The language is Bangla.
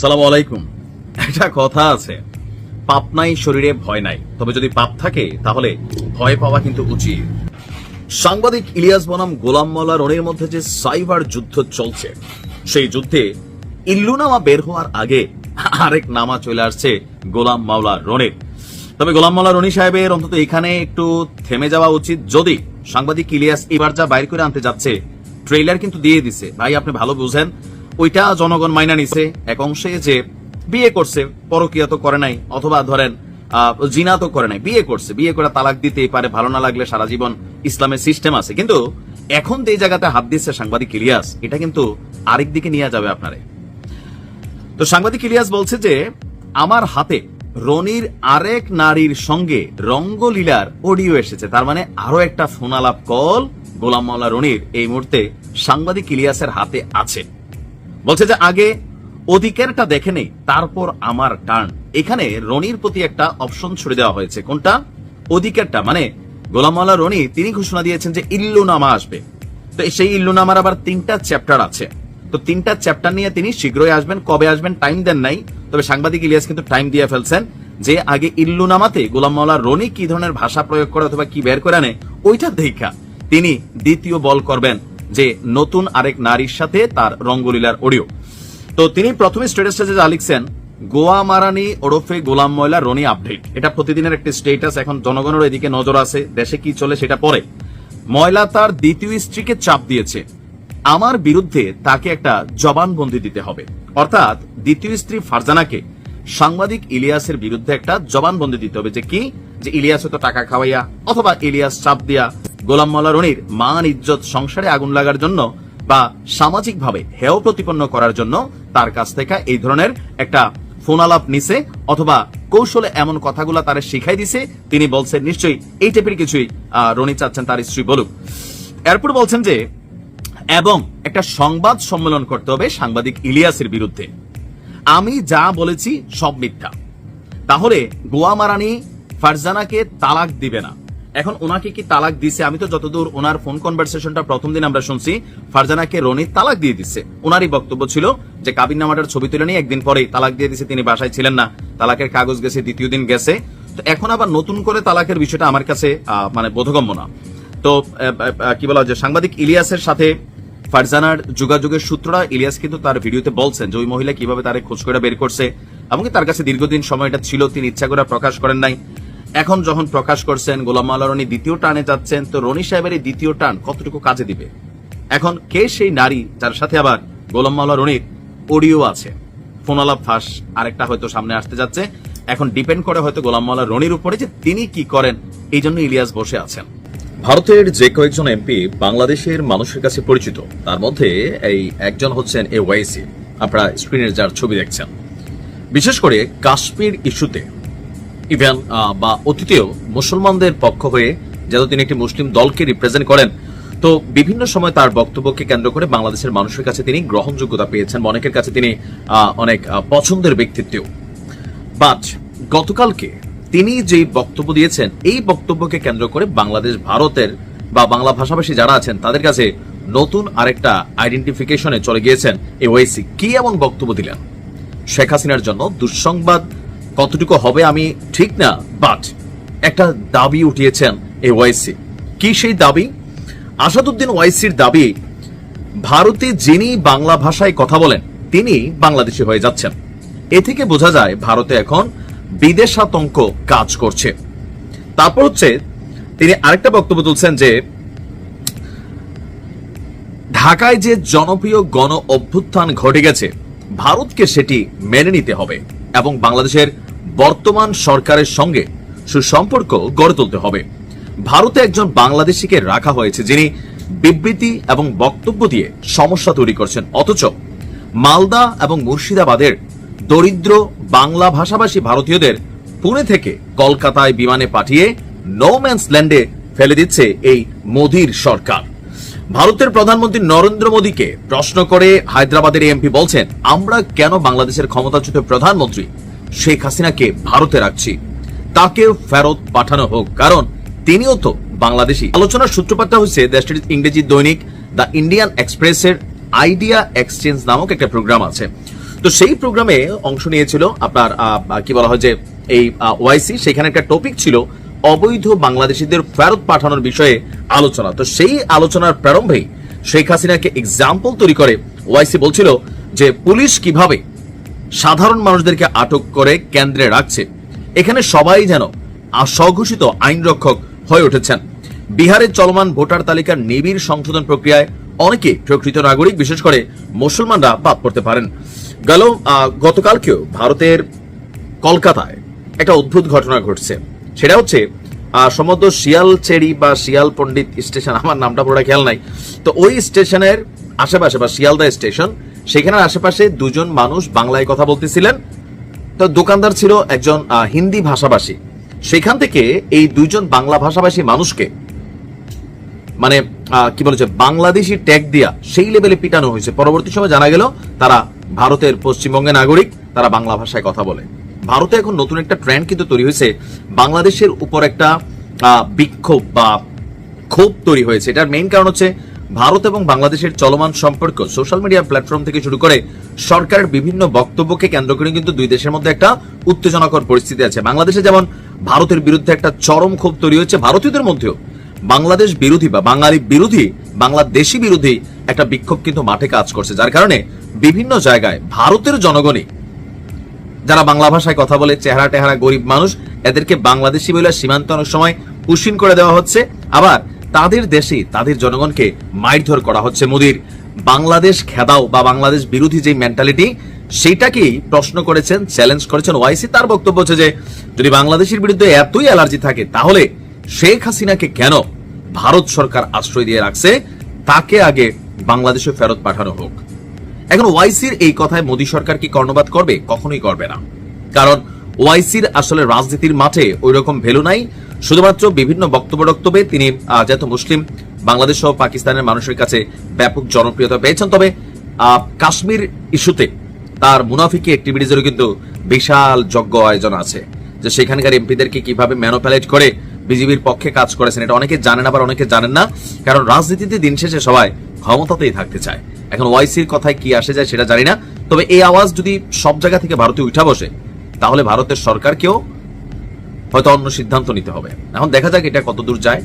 সালাম আলাইকুম। একটা কথা আছে, পাপ নাই, শরীরে ভয় নাই। তবে যদি পাপ থাকে, তাহলে ভয় পাওয়া কিন্তু উচিত। সাংবাদিক ইলিয়াস বনাম গোলাম মাওলা রনির মধ্যে যে সাইবার যুদ্ধ চলছে, সেই যুদ্ধে ইল্লুনামা বের হওয়ার আগে আরেক নামা চলে আসছে গোলাম মাওলা রনির। তবে গোলাম মাওলা রনি সাহেবের অন্তত এখানে একটু থেমে যাওয়া উচিত। যদি সাংবাদিক ইলিয়াস এবার যা বাইর করে আনতে যাচ্ছে ট্রেলার কিন্তু দিয়ে দিছে। ভাই, আপনি ভালো বুঝেন। ওইটা জনগণ মাইনা নিছে এক অংশে যে বিয়ে করছে, পরকিয়া তো করে নাই, অথবা ধরেন জিনা তো করে নাই, বিয়ে করছে, বিয়ে করে তালাক দিতেই পারে, ভালো না লাগলে সারা জীবন ইসলামের সিস্টেম আছে। কিন্তু এখন যে জায়গাতে হাত দিচ্ছে সাংবাদিক ইলিয়াস, এটা কিন্তু আরেক দিকে নিয়ে যাবে আপনারে। তো সাংবাদিক ইলিয়াস বলছে যে, আমার হাতে রনির আরেক নারীর সঙ্গে রঙ্গলীলার অডিও এসেছে। তার মানে আরও একটা ফোনালাপ কল গোলাম মাওলা রনির এই মুহূর্তে সাংবাদিক ইলিয়াসের হাতে আছে। বলছে যে আগে অধিকারটা দেখে নেই, তারপর আমার টার্ন। এখানে রনির প্রতি একটা অপশন ছুড়ে দেওয়া হয়েছে। কোনটা? অধিকারটা। মানে গোলাম মাওলা রনি, তিনি ঘোষণা দিয়েছেন যে ইল্লু নামা আসবে। তো সেই ইল্লু নামার আবার তিনটা চ্যাপ্টার আছে। তো তিনটা চ্যাপ্টার নিয়ে তিনি শীঘ্রই আসবেন, কবে আসবেন টাইম দেন নাই। তবে সাংবাদিক ইলিয়াস কিন্তু টাইম দিয়ে ফেলছেন যে আগে ইল্লু নামাতে গোলাম মাওলা রনি কি ধরনের ভাষা প্রয়োগ করে অথবা কি বের করে আনে, ওইটা দেখা। তিনি দ্বিতীয় বল করবেন। যে নতুন আরেক নারীর সাথে তার রঙ্গলীলার অডিও। তো তিনি প্রথমে স্ট্যাটাসটা যা লিখছেন, গোয়া মারানি ওরফে গোলাম ময়লা রনি আপডেট এটা প্রতিদিনের একটি স্টেটাস এখন জনগণের এদিকে নজর আছে, দেশে কি চলে সেটা পরে। ময়লা তার দ্বিতীয় স্ত্রীকে চাপ দিয়েছে। আমার বিরুদ্ধে তাকে একটা জবানবন্দি দিতে হবে। অর্থাৎ দ্বিতীয় স্ত্রী ফারজানাকে সাংবাদিক ইলিয়াসের বিরুদ্ধে একটা জবানবন্দি দিতে হবে। যে কি? যে ইলিয়াস হয়তো টাকা খাওয়াইয়া অথবা ইলিয়াস চাপ দিয়া গোলাম মাওলা রনির মান, ইজ্জত, সংসারে আগুন লাগার জন্য বা সামাজিকভাবে হেয় প্রতিপন্ন করার জন্য তার কাছ থেকে এই ধরনের একটা ফোন আলাপ নিছে অথবা কৌশলে এমন কথাগুলো তারে শিখাই দিছে। তিনি বলছেন, নিশ্চয়ই এই টাইপের কিছুই রনি চাচ্ছেন তার স্ত্রী বলুক। এরপর বলছেন যে, এবং একটা সংবাদ সম্মেলন করতে হবে সাংবাদিক ইলিয়াসের বিরুদ্ধে। আমি যা বলেছি সব মিথ্যা। তাহলে গোয়া মারানি ফারজানাকে তালাক দিবে না। এখন ওনাকে কি তালাক দিছে? আমি তো যতদূর ওনার ফোন কনভারসেশনটা প্রথম দিন আমরা শুনছি, ফারজানাকে রনি তালাক দিয়ে দিচ্ছে। ওনারই বক্তব্য ছিল যে কাবিন নামাটার ছবি তুলে নিয়ে একদিন পরেই তালাক দিয়ে দিছে, তিনি বাসায় ছিলেন না। তালাকের কাগজ গেছে, দ্বিতীয় দিন গেছে। তো এখন আবার নতুন করে তালাকের বিষয়টা আমার কাছে মানে বোধগম্য না। তো কি বলা যে সাংবাদিক ইলিয়াসের সাথে ফারজানার যোগাযোগের সূত্ররা ইলিয়াস কিন্তু তার ভিডিওতে বলছেন যে ওই মহিলা কীভাবে তারে খোঁজ করে বের করছে, এমনকি তার কাছে দীর্ঘদিন সময়টা ছিল, তিনি ইচ্ছা করে প্রকাশ করেন নাই। এখন যখন প্রকাশ করছেন গোলাম মাল্লা রনি দ্বিতীয় টানে যাচ্ছেন, তো রনি সাহেবের এই দ্বিতীয় টান কতটুকু কাজে দিবে? এখন কে সেই নারী যার সাথে আবার গোলাম মাল্লা রনির অডিও আছে? ফোনালাপ ফাঁস, আরেকটা হয়তো সামনে আসতে যাচ্ছে। এখন ডিপেন্ড করে হয়তো গোলাম মাল্লা রনির উপরে যে তিনি কি করেন, এই জন্য ইলিয়াস বসে আছেন। ভারতের যে কয়েকজন এমপি বাংলাদেশের মানুষের কাছে পরিচিত, তার মধ্যে এই একজন হচ্ছেন এ ওয়াইসি আপনারা স্ক্রিনের যার ছবি দেখছেন। বিশেষ করে কাশ্মীর ইস্যুতে ইভেন বা অতীতেও মুসলমানদের পক্ষ হয়ে যেহেতু তিনি একটি মুসলিম দলকে রিপ্রেজেন্ট করেন। তো বিভিন্ন সময় তার বক্তব্যকে কেন্দ্র করে বাংলাদেশের মানুষের কাছে তিনি গ্রহণযোগ্যতা পেয়েছেন, অনেকের কাছে তিনি অনেক পছন্দের ব্যক্তিত্বও। বাট গতকালকে তিনি যে বক্তব্য দিয়েছেন, এই বক্তব্যকে কেন্দ্র করে বাংলাদেশ ভারতের বা বাংলা ভাষাভাষী যারা আছেন, তাদের কাছে নতুন আরেকটা আইডেন্টিফিকেশনে চলে গিয়েছেন, এই ওয়াইসি কি এমন বক্তব্য দিলেন? শেখ হাসিনার জন্য দুঃসংবাদ কতটুকু হবে আমি ঠিক না বাট একটা দাবি উঠিয়েছেন এই ওয়াইসি কি সেই দাবি? আসাদুদ্দিন ওয়াইসির দাবি, ভারতে যিনি বাংলা ভাষায় কথা বলেন, তিনি বাংলাদেশি হয়ে যাচ্ছেন। এ থেকে বোঝা যায় ভারতে এখন বিদেশাতঙ্ক কাজ করছে। তারপর হচ্ছে, তিনি আরেকটা বক্তব্য তুলছেন যে, ঢাকায় যে জনপ্রিয় গণ অভ্যুত্থান ঘটে গেছে, ভারতকে সেটি মেনে নিতে হবে এবং বাংলাদেশের বর্তমান সরকারের সঙ্গে সুসম্পর্ক গড়ে তুলতে হবে। ভারতে একজন বাংলাদেশিকে রাখা হয়েছে যিনি বিবৃতি এবং বক্তব্য দিয়ে সমস্যা তৈরি করছেন। অথচ মালদা এবং মুর্শিদাবাদের দরিদ্র বাংলা ভাষাভাষী ভারতীয়দের পুনে থেকে কলকাতায় বিমানে পাঠিয়ে নোম্যান্স ল্যান্ডে ফেলে দিচ্ছে এই মোদির সরকার। ভারতের প্রধানমন্ত্রী নরেন্দ্র মোদীকে প্রশ্ন করে হায়দ্রাবাদের এমপি বলছেন, আমরা কেন বাংলাদেশের ক্ষমতাচ্যুত প্রধানমন্ত্রী শেখ হাসিনাকে ভারতে রাখছি। তাকে ফেরত পাঠানো হোক। কারণ তিনিও তো বাংলাদেশি। আলোচনার সূত্রপাতটা হচ্ছে দেশটির ইংরেজি দৈনিক দ্য ইন্ডিয়ান এক্সপ্রেসের আইডিয়া এক্সচেঞ্জ নামক একটা প্রোগ্রাম আছে। তো সেই প্রোগ্রামে অংশ নিয়েছিল আপনার কি বলা হয় যে, এই ওয়াইসি। সেখানে একটা টপিক ছিল অবৈধ বাংলাদেশিদের ফেরত পাঠানোর বিষয়ে আলোচনা। তো সেই আলোচনার প্রারম্ভেই শেখ হাসিনাকে এক্সাম্পল তৈরি করে ওয়াইসি বলছিল যে, পুলিশ কীভাবে সাধারণ মানুষদেরকে আটক করে কেন্দ্রে রাখছে। এখানে সবাই যেন স্বঘোষিত আইনরক্ষক হয়ে উঠেছেন। বিহারের চলমান ভোটার তালিকার নিবিড় সংশোধন প্রক্রিয়ায় অনেকে প্রকৃত নাগরিক, বিশেষ করে মুসলমানরা বাদ পড়তে পারেন। গেল গতকালকেও ভারতের কলকাতায় একটা অদ্ভুত ঘটনা ঘটছে। সেটা হচ্ছে সম্ভবত শিয়াল চেরি বা শিয়াল পণ্ডিত স্টেশন, আমার নামটা পুরো খেয়াল নাই। তো ওই স্টেশনের আশেপাশে বা শিয়ালদা স্টেশন সেখানের আশেপাশে দুজন মানুষ বাংলায় কথা বলতেছিলেন। তো দোকানদার ছিল একজন হিন্দি ভাষাভাষী। সেখান থেকে এই দুইজন বাংলা ভাষাভাষী মানুষকে মানে কি বলেছে, বাংলাদেশি ট্যাগ দিয়া সেই লেভেলে পিটানো হয়েছে। পরবর্তী সময় জানা গেল, তারা ভারতের পশ্চিমবঙ্গের নাগরিক, তারা বাংলা ভাষায় কথা বলে। ভারতে এখন নতুন একটা ট্রেন্ড কিন্তু তৈরি হয়েছে। বাংলাদেশের উপর একটা বিক্ষোভ বা ক্ষোভ তৈরি হয়েছে। এটার মেইন কারণ হচ্ছে ভারত এবং বাংলাদেশের চলমান সম্পর্ক সোশ্যাল মিডিয়া প্ল্যাটফর্ম থেকে শুরু করে সরকারের বিভিন্ন বক্তব্যকে কেন্দ্র করে কিন্তু দুই দেশের মধ্যে একটা উত্তেজনাকর পরিস্থিতি আছে। বাংলাদেশে যেমন ভারতের বিরুদ্ধে একটা চরম ক্ষোভ তৈরি হচ্ছে, ভারতীয়দের মধ্যেও। বাংলাদেশ বিরোধী বা বাঙালি বিরোধী, বাংলাদেশি বিরোধী একটা বিক্ষোভ কিন্তু মাঠে কাজ করছে। যার কারণে বিভিন্ন জায়গায় ভারতের জনগণই যারা বাংলা ভাষায় কথা বলে, চেহারা টেহারা গরিব মানুষ, এদেরকে বাংলাদেশি বলে সীমান্ত অনেক সময় পুষিন করে দেওয়া হচ্ছে। আবার তাদের দেশে তাদের জনগণকে মারধর করা হচ্ছে মোদির। বাংলাদেশ খেদাও বা বাংলাদেশ বিরোধী যে মেন্টালিটি সেইটাকেই প্রশ্ন করেছেন চ্যালেঞ্জ করেছেন ওয়াইসি তার বক্তব্য হচ্ছে যে, যদি বাংলাদেশের বিরুদ্ধে এতই অ্যালার্জি থাকে, তাহলে শেখ হাসিনাকে কেন ভারত সরকার আশ্রয় দিয়ে রাখছে, তাকে আগে বাংলাদেশে ফেরত পাঠানো হোক। এখন ওয়াইসির এই কথায় মোদী সরকার কি কর্ণপাত করবে? কখনোই করবে না। কারণ ওয়াইসির আসলে রাজনীতির মাঠে ওই রকম ভ্যালু নাই। শুধুমাত্র বিভিন্ন বক্তব্য বক্তব্যে তিনি যেহেতু মুসলিম, বাংলাদেশ সহ পাকিস্তানের মানুষের কাছে ব্যাপক জনপ্রিয়তা পেয়েছেন। তবে কাশ্মীর ইস্যুতে তার মুনাফিকি অ্যাক্টিভিটিজেরও কিন্তু বিশাল যজ্ঞ আয়োজন আছে। যে সেখানকার এমপিদেরকে কীভাবে ম্যানোপ্যালেট করে বিজেপির পক্ষে কাজ করেছেন, এটা অনেকে জানেন আবার অনেকে জানেন না। কারণ রাজনীতিতে দিন শেষে সবাই ক্ষমতাতেই থাকতে চায়। এখন ওয়াইসির কথায় কি আসে যায় সেটা জানি না। তবে এই আওয়াজ যদি সব জায়গা থেকে ভারতে উঠা বসে তাহলে ভারতের সরকারকেও হয়তো অন্য সিদ্ধান্ত নিতে হবে। এখন দেখা যাক এটা কতদূর যায়।